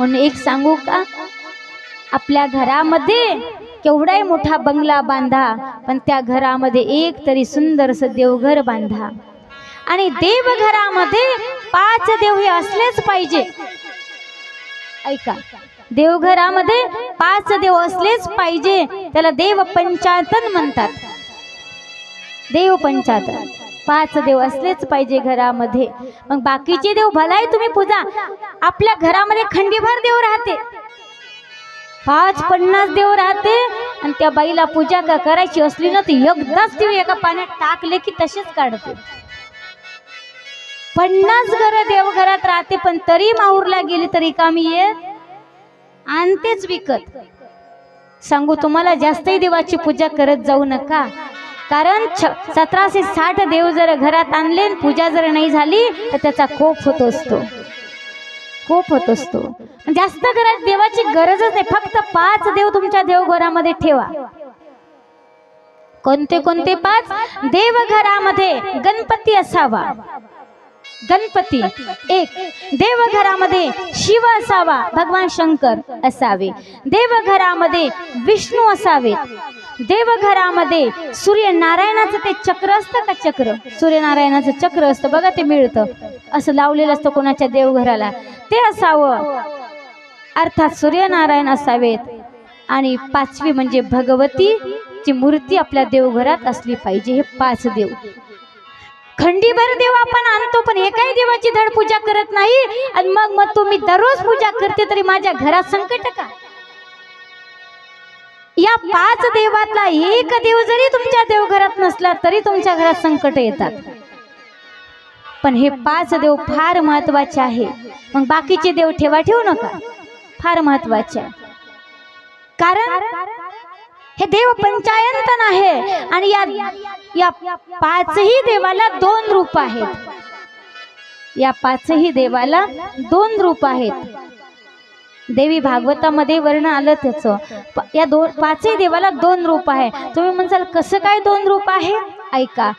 म्हणून एक सांगू का? आपल्या घरामध्ये केवढाही मोठा बंगला बांधा पण त्या घरामध्ये एक तरी सुंदरस देवघर बांधा. आणि देवघरामध्ये पाच देव हे असलेच पाहिजे. ऐका देवघरामध्ये पाच देव असलेच पाहिजे त्याला देव पंचायतन म्हणतात. देव पंचात. पाच देव असलेच पाहिजे घरामध्ये. मग बाकीचे देव भलाही तुम्ही पूजा. आपल्या घरामध्ये खंडीभर देव राहते. पाच पन्नास देव राहते आणि त्या बाईला पूजा का करायची असली ना ती एकदाच देव एका पाण्यात टाकले की तसेच काढते. पन्नास घर देवघरात राहते पण तरी माहूरला गेली तरी कामी येत आणतेच विकत. सांगू तुम्हाला जास्तही देवाची पूजा करत जाऊ नका. कारण छ- सतराशे साठ देव जर घरात आणले आणि पूजा जर नाही झाली तर त्याचा कोप होत असतो. कोप होत असतो. जास्त घरात देवाची गरजच नाही. फक्त पाच देव तुमच्या देवघरामध्ये ठेवा. कोणते कोणते पाच? देवघरामध्ये गणपती असावा. गणपती एक. देवघरामध्ये शिव असावा भगवान शंकर असावे. देवघरामध्ये विष्णू असावे. देवघरामध्ये सूर्यनारायणाचं ते चक्र असतं का चक्र? सूर्यनारायणाचं चक्र असतं. बघा ते मिळतं. असं लावलेलं असतं कोणाच्या देवघराला. ते असावं. अर्थात सूर्यनारायण असावेत. आणि पाचवी म्हणजे भगवती ची मूर्ती आपल्या देवघरात असली पाहिजे. हे पाच देव. खंडीभर देव आपण आणतो पण एकाही देवाची धड पूजा करत नाही. आणि मग मग तुम्ही दररोज पूजा करते तरी माझ्या घरात संकट का? या पाच देवातला एक देव जरी तुमच्या देवघरात नसला तरी तुमच्या घरात संकट येतात. पण हे पाच देव फार महत्त्वाचे आहे. मग बाकीचे देव ठेवा ठेवू नका. फार महत्त्वाचे आहे. कारण हे देव पंचायतन आहे आणि या या पाचही देवाला दोन रूप आहेत. या पाचही देवाला दोन रूप आहेत. देवी भागवतामध्ये वर्ण आलं त्याचं. प- या दोन पाचही देवाला दोन रूप आहे. तुम्ही म्हणसाल कसं काय दोन रूप आहे? ऐका.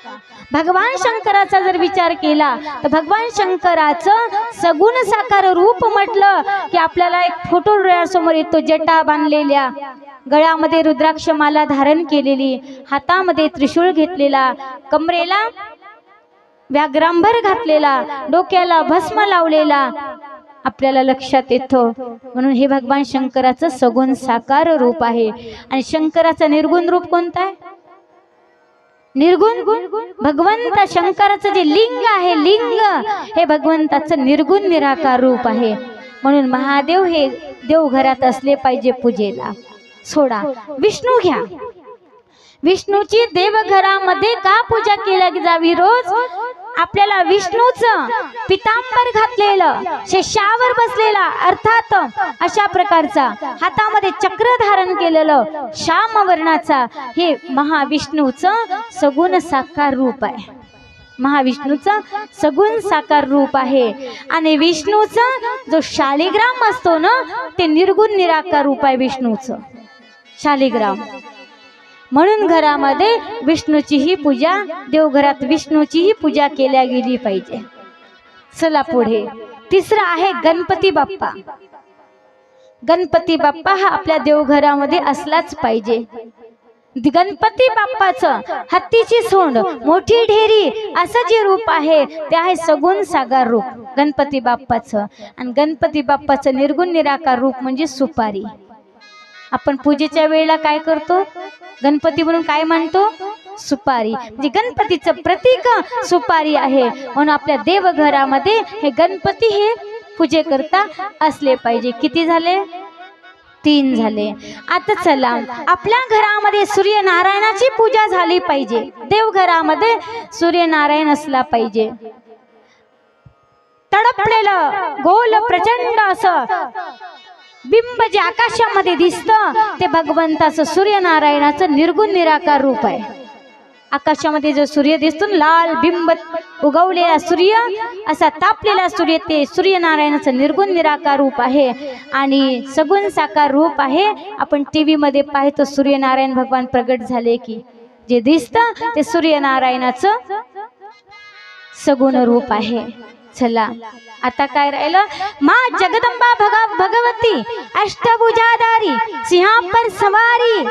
भगवान शंकराचा जर विचार केला तर भगवान शंकराचं सगुण साकार रूप म्हटलं की आपल्याला एक फोटो डोळ्यासमोर येतो जटा बांधलेल्या. गळ्यामध्ये रुद्राक्ष माला धारण केलेली हातामध्ये त्रिशूळ घेतलेला कमरेला व्याग्रांभर घातलेला डोक्याला भस्म लावलेला आपल्याला लक्षात येतो. म्हणून हे भगवान शंकराचं सगुण साकार रूप आहे. आणि शंकराचं निर्गुण रूप कोणतं आहे? निर्गुण भगवंत शंकराचं जे लिंग आहे लिंग हे भगवंताचं निर्गुण निराकार रूप आहे. म्हणून महादेव हे देवघरात असले पाहिजे पूजेला. सोडा. विष्णू घ्या. विष्णूची देवघरामध्ये का पूजा केली जावी रोज? आपल्याला विष्णूचं पितांबर घातलेलं शेषावर बसलेला अर्थात अशा प्रकारचा हातामध्ये चक्र धारण केलेलं श्याम वर्णाचा हे महाविष्णूचं सगुण साकार रूप आहे. महाविष्णूचं सगुण साकार रूप आहे. आणि विष्णूचा जो शालिग्राम असतो ना ते निर्गुण निराकार रूप आहे विष्णूचं. शालिग्राम. म्हणून घरामध्ये विष्णूचीही पूजा देवघरात विष्णूचीही पूजा केल्या गेली पाहिजे. चला पुढे. तिसरा आहे गणपती बाप्पा. गणपती बाप्पा हा आपल्या देवघरामध्ये असलाच पाहिजे. गणपती बाप्पाचं हत्तीची सोंड मोठी ढेरी असं जे रूप आहे ते आहे सगुण सागर रूप गणपती बाप्पाचं. आणि गणपती बाप्पाचं निर्गुण निराकार रूप म्हणजे सुपारी. आपण पूजेच्या वेळेला काय करतो? गणपती म्हणून काय म्हणतो सुपारी. म्हणजे गणपतीचं प्रतीक सुपारी आहे. म्हणून आपल्या देवघरामध्ये हे गणपती हे पूजे करता असले पाहिजे. किती झाले? तीन झाले. आता चला आपल्या घरामध्ये सूर्यनारायणाची पूजा झाली पाहिजे. देवघरामध्ये सूर्यनारायण असला पाहिजे. तडपलेलं गोल प्रचंड असं बिंब जे आकाशामध्ये दिसतं ते भगवंताचं सूर्यनारायणाचं निर्गुण निराकार रूप आहे. आकाशामध्ये जो सूर्य दिसतो लाल बिंब उगवलेला सूर्य असा तापलेला सूर्य ते सूर्यनारायणाचं निर्गुण निराकार रूप आहे. आणि सगुण साकार रूप आहे. आपण टी व्हीमध्ये पाहतो सूर्यनारायण भगवान प्रगट झाले की जे दिसतं ते सूर्यनारायणाचं सगुण रूप आहे. चला. आता काय राहिलं? मा जगदंबा भगा भगवती अष्टभुजाधारी सिंहांपर सवारी.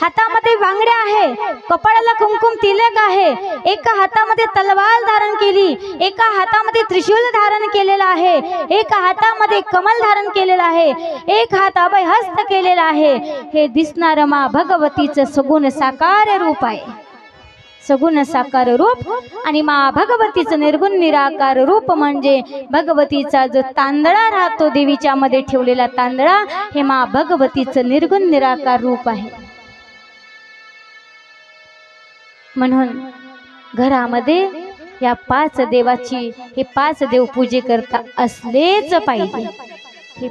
हातामध्ये बांगड्या आहे कपाळाला कुमकुम तिलक आहे. एका हातामध्ये तलवार धारण केली एका हातामध्ये त्रिशूल धारण केलेला आहे एका हातामध्ये कमल धारण केलेलं आहे एक हात अभय हस्त केलेला आहे. हे दिसणारं मा भगवतीचं सगुण साकार रूप आहे. सगुण साकार रूप आणि मा भगवतीचं निर्गुण निराकार रूप म्हणजे भगवतीचा जो तांदळा राहतो देवीच्या मध्ये ठेवलेला तांदळा हे मा भगवतीचं निर्गुण निराकार रूप आहे. म्हणून घरामध्ये या पाच देवाची हे पाच देव पूजे करता असलेच पाहिजे. हे